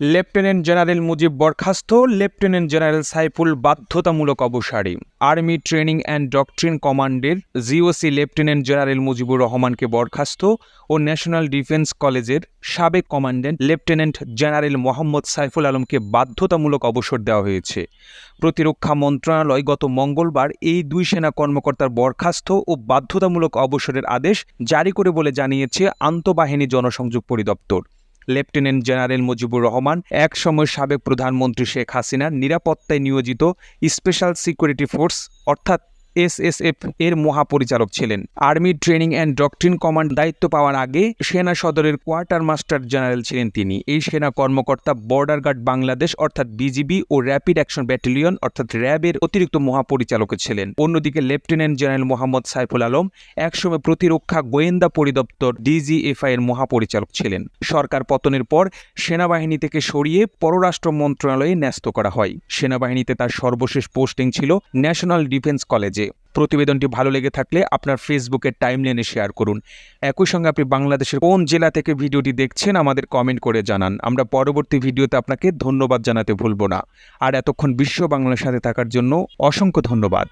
Lieutenant general Mujib বরখাস্ত, lieutenant general Saiful বাধ্যতামূলক অবসারী আর্মি ট্রেনিং অ্যান্ড ডকট্রিন কমান্ডের জিওসি লেফটেন্যান্ট জেনারেল মুজিবুর রহমানকে বরখাস্ত ও ন্যাশনাল ডিফেন্স কলেজের সাবেক commandant lieutenant general Mohammad Saiful আলমকে বাধ্যতামূলক অবসর দেওয়া হয়েছে। প্রতিরক্ষা মন্ত্রণালয় গত মঙ্গলবার এই দুই সেনা কর্মকর্তার বরখাস্ত ও বাধ্যতামূলক অবসরের আদেশ জারি করে বলে জানিয়েছে আন্তঃবাহিনী জনসংযোগ পরিদপ্তর। লেফটেন্যান্ট জেনারেল মুজিবুর রহমান এক সময় সাবেক প্রধানমন্ত্রী শেখ হাসিনার নিরাপত্তায় নিয়োজিত স্পেশাল সিকিউরিটি ফোর্স, অর্থাৎ এসএসএফ এর মহাপরিচালক ছিলেন। Army training and doctrine command দায়িত্ব পাওয়ার আগে সেনা সদরের কোয়ার্টার মাস্টার জেনারেল ছিলেন তিনি। এই সেনা কর্মকর্তা বর্ডার গার্ড বাংলাদেশ অর্থাৎ বিজিবি ও র্যাপিড অ্যাকশন ব্যাটালিয়ন অর্থাৎ র্যাবের অতিরিক্ত মহাপরিচালক ছিলেন। অন্যদিকে লেফটেন্যান্ট জেনারেল মোহাম্মদ সাইফুল আলম একসময় প্রতিরক্ষা গোয়েন্দা পরিদপ্তর ডিজিএফআই এর মহাপরিচালক ছিলেন। সরকার পতনের পর সেনাবাহিনী থেকে সরিয়ে পররাষ্ট্র মন্ত্রণালয়ে ন্যস্ত করা হয়। সেনাবাহিনীতে তার সর্বশেষ পোস্টিং ছিল ন্যাশনাল ডিফেন্স কলেজে। প্রতিবেদনটি ভালো লেগে থাকলে আপনার ফেসবুকের টাইমলাইনে শেয়ার করুন। একই সঙ্গে আপনি বাংলাদেশের কোন জেলা থেকে ভিডিওটি দেখছেন আমাদের কমেন্ট করে জানান। আমরা পরবর্তী ভিডিওতে আপনাকে ধন্যবাদ জানাতে ভুলব না। আর এতক্ষণ বিশ্ব বাংলার সাথে থাকার জন্য অসংখ্য ধন্যবাদ।